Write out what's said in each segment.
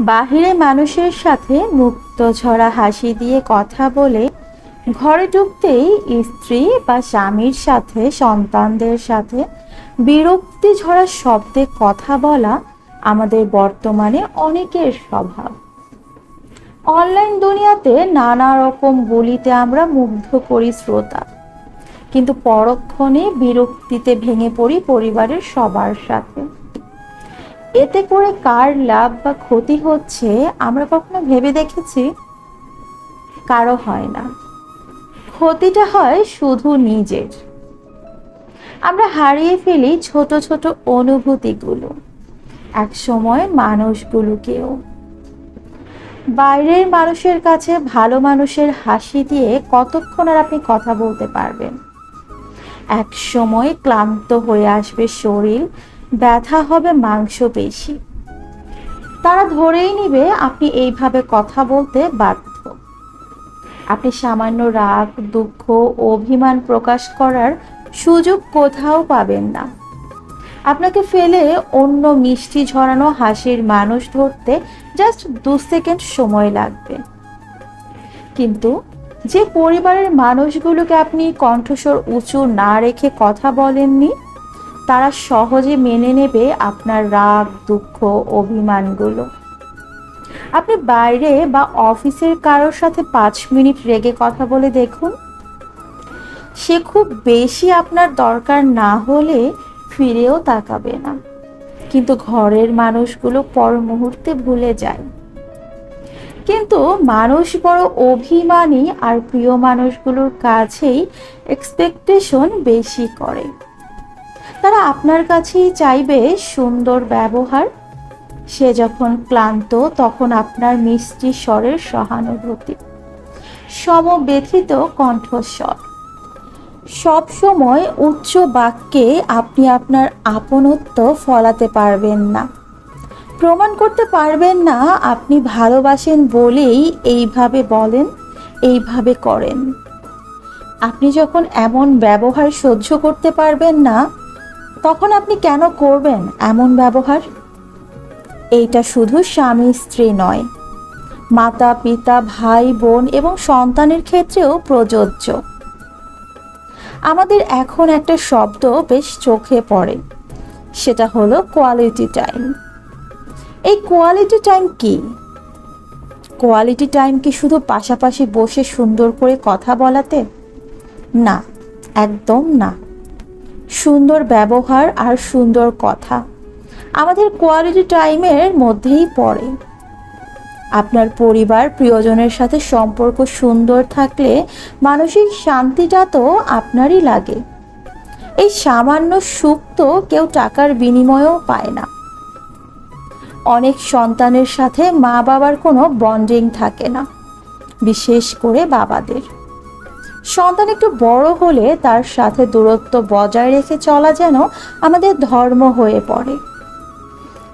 বাহিরে মানুষের সাথে মুক্ত ঝরা হাসি দিয়ে কথা বলে ঘরে ঢুকতেই স্ত্রী বা স্বামীর সাথে, সন্তানদের সাথে বিরক্তি ঝরা শব্দে কথা বলা আমাদের বর্তমানে অনেকের স্বভাব। অনলাইন দুনিয়াতে নানা রকম বলিতে আমরা মুগ্ধ করি শ্রোতা। কিন্তু পরক্ষণে বিরক্তিতে ভেঙে পড়ি পরিবারের সবার সাথে। এতে করে কার লাভ বা ক্ষতি হচ্ছে আমরা কখনো ভেবে দেখেছি? কারও হয় না। ক্ষতিটা হয় শুধু নিজের। আমরা হারিয়ে ফেলি ছোট ছোট অনুভূতিগুলো। এক সময় মানুষগুলোকেও। বাইরের মানুষের কাছে ভালো মানুষের হাসি দিয়ে কতক্ষণ আর আপনি কথা বলতে পারবেন? এক সময় ক্লান্ত হয়ে আসবে শরীর ব্যথা হবে মাংস পেশি তারা ধরেই নিবে আপনি এইভাবে কথা বলতে বাধ্য। আপনি সামান্য রাগ, দুঃখ অভিমান প্রকাশ করার সুযোগ কোথাও পাবেন না। আপনাকে ফেলে অন্য মিষ্টি ঝরানো হাসির মানুষ ধরতে জাস্ট দু সেকেন্ড সময় লাগবে। কিন্তু যে পরিবারের মানুষগুলোকে আপনি কণ্ঠস্বর উঁচু না রেখে কথা বলেননি তারা সহজে মেনে নেবে আপনার রাগ, দুঃখ, অভিমানগুলো। আপনি বাইরে বা অফিসের কারোর সাথে পাঁচ মিনিট রেগে কথা বলে দেখুন। সে খুব বেশি আপনার দরকার না হলে ফিরেও তাকাবে না। কিন্তু ঘরের মানুষগুলো পর মুহূর্তে ভুলে যায়। কিন্তু মানুষ বড় অভিমানী আর প্রিয় মানুষগুলোর কাছেই এক্সপেকটেশন বেশি করে। তারা আপনার কাছেই চাইবে সুন্দর ব্যবহার। সে যখন ক্লান্ত, তখন আপনার মিষ্টি স্বরের সহানুভূতি। সমব্যথিত কণ্ঠস্বর। সব সময় উচ্চ বাক্যে আপনি আপনার আপনত্ব ফলাতে পারবেন না। প্রমাণ করতে পারবেন না আপনি ভালোবাসেন বলেই এইভাবে বলেন, এইভাবে করেন। আপনি যখন এমন ব্যবহার সহ্য করতে পারবেন না তখন আপনি কেন করবেন এমন ব্যবহার? এইটা শুধু স্বামী, স্ত্রী নয়। মাতা, পিতা, ভাই, বোন এবং সন্তানের ক্ষেত্রেও প্রযোজ্য। আমাদের এখন একটা শব্দ বেশ চোখে পড়ে। সেটা হলো কোয়ালিটি টাইম এই কোয়ালিটি টাইম কি? কোয়ালিটি টাইম কি শুধু পাশাপাশি বসে সুন্দর করে কথা বলাতে? না, একদম না। সুন্দর ব্যবহার আর সুন্দর কথা। আমাদের কোয়ালিটি টাইমের মধ্যেই পড়ে। আপনার পরিবার, প্রিয়জনের সাথে সম্পর্ক সুন্দর থাকলে মানসিক শান্তিটা তো আপনারই লাগে। এই সামান্য সুখ তো কেউ টাকার বিনিময়েও পায় না। অনেক সন্তানের সাথে মা বাবার কোনো বন্ডিং থাকে না, বিশেষ করে বাবাদের। সন্তান একটু বড় হলে তার সাথে দূরত্ব বজায় রেখে চলা যেন আমাদের ধর্ম হয়ে পড়ে।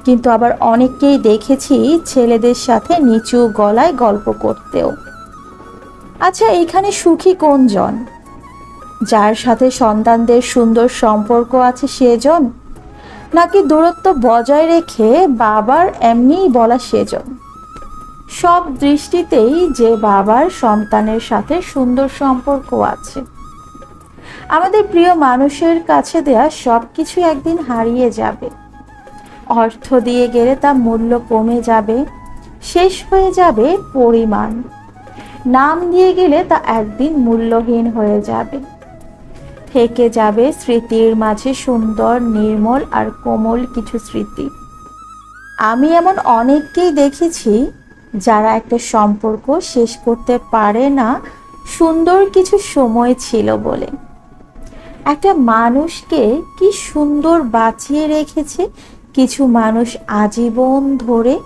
কিন্তু আবার অনেককেই দেখেছি ছেলেদের সাথে নিচু গলায় গল্প করতেও। আচ্ছা এইখানে সুখী কোনজন? যার সাথে সন্তানদের সুন্দর সম্পর্ক আছে সেজন? নাকি দূরত্ব বজায় রেখে বাবার এমনিই বলা সেজন? সব দৃষ্টিতেই যে বাবার সন্তানের সাথে সুন্দর সম্পর্ক আছে। আমাদের প্রিয় মানুষের কাছে দেয়া সব কিছু একদিন হারিয়ে যাবে। অর্থ দিয়ে গেলে তা মূল্য কমে যাবে, শেষ হয়ে যাবে পরিমাণ। নাম দিয়ে গেলে তা একদিন মূল্যহীন হয়ে যাবে। থেকে যাবে স্মৃতির মাঝে সুন্দর, নির্মল আর কোমল কিছু স্মৃতি। আমি এমন অনেককেই দেখেছি যারা একটা সম্পর্ক শেষ করতে পারে না, সুন্দর কিছু সময় ছিল বলে। একটা মানুষকে কি সুন্দর বাঁচিয়ে রেখেছে? কিছু মানুষ আজীবন ধরে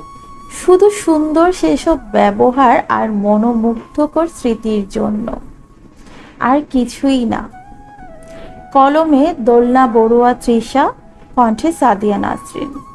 শুধু সুন্দর সেসব ব্যবহার আর মনোমুগ্ধকর স্মৃতির জন্য। আর কিছুই না। কলমে দোলনা বড়ুয়া তৃষা, কণ্ঠে সাদিয়া নাসরিন।